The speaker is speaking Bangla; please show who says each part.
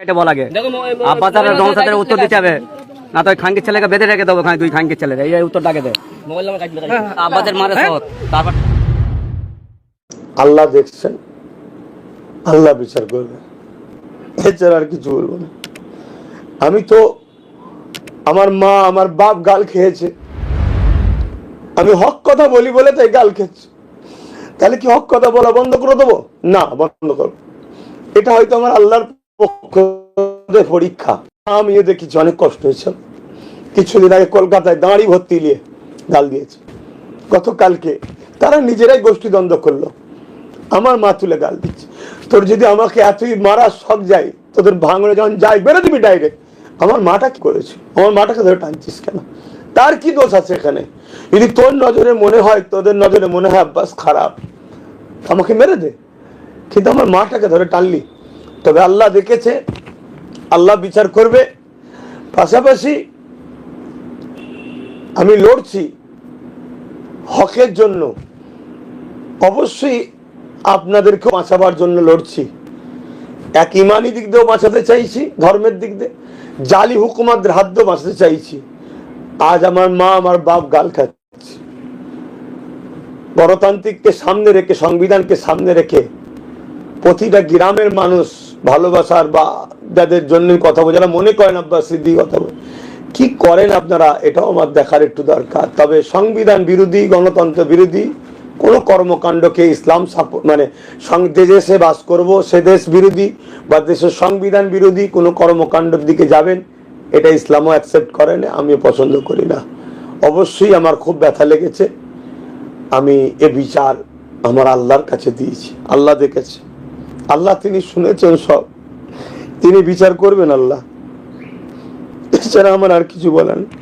Speaker 1: এটা বলা জনসাদের উত্তর দিতে হবে। না তো ছেলেকে বেঁধে রেখে দেবো দুই ছেলে এই উত্তরটা আগে দে। আব্বাসের মারে তারপর
Speaker 2: আল্লাহ দেখছেন? আল্লাহ বিচার করবে। এছাড়া আর কিছু বলব না। আমি তো আমার মা আমার বাপ গাল খেয়েছে। আমি হক কথা বলি বলে তাই গাল খেয়েছে। তাহলে কি হক কথা বলা বন্ধ করে দেবো? না বন্ধ করব। এটা হয়তো আমার আল্লাহর পরীক্ষা। আমিও দেখেছি অনেক কষ্ট হয়েছে। কিছুদিন আগে কলকাতায় দাঁড়ি ভর্তি নিয়ে গাল দিয়েছে। গতকালকে তারা নিজেরাই গোষ্ঠী দ্বন্দ্ব করল। আমার মা তুলে গাল দিচ্ছে। তোর যদি আমাকে এতই মারা শখ যায়, তোদের ভাঙড়ে যখন যাই, বেরো দিবি ডাইরেক্ট আমার মাটা কি করেছে? আমার মাটাকে ধরে টানছিস কেন? তার কি দোষ আছে এখানে? যদি তোর নজরে মনে হয়, তোদের নজরে মনে হয়, আব্বাস খারাপ। আমাকে মেরে দে। কিন্তু আমার মাটাকে ধরে টানলি। তবে আল্লাহ দেখেছে, আল্লাহ বিচার করবে। পাশাপাশি আমি লড়ছি হকের জন্য। অবশ্যই আপনাদেরকে বাঁচাবার জন্য লড়ছি। এক ইমানি দিক দিয়েও বাঁচাতে চাইছি, ধর্মের দিক দিয়ে। জালি হুকুমাদের হাত দিয়েও বাঁচাতে চাইছি। আজ আমার মা, আমার বাপ গাল খাচ্ছে। গণতান্ত্রিককে সামনে রেখে, সংবিধানকে সামনে রেখে প্রতিটা গ্রামের মানুষ ভালোবাসার বা যাদের জন্য কথা বলে, যারা মনে করেন আব্বাস সিদ্দিক কথা বলে, কি করেন আপনারা? এটাও আমার দেখার একটু দরকার। তবে সংবিধান বিরোধী, গণতন্ত্র বিরোধী কোনো কর্মকাণ্ডকে ইসলাম মানে যে দেশে বাস করব, সে দেশ বিরোধী বা দেশের সংবিধান বিরোধী কোনো কর্মকাণ্ডের দিকে যাবেন, এটা ইসলামও অ্যাকসেপ্ট করে না পছন্দ করি না। অবশ্যই আমার খুব ব্যথা লেগেছে। আমি এ বিচার আমার আল্লাহর কাছে দিয়েছি, আল্লাহ দেখেছে। আল্লাহ তিনি শুনেছেন সব তিনি বিচার করবেন আল্লাহ এছাড়া আমার আর কিছু বলার নেই।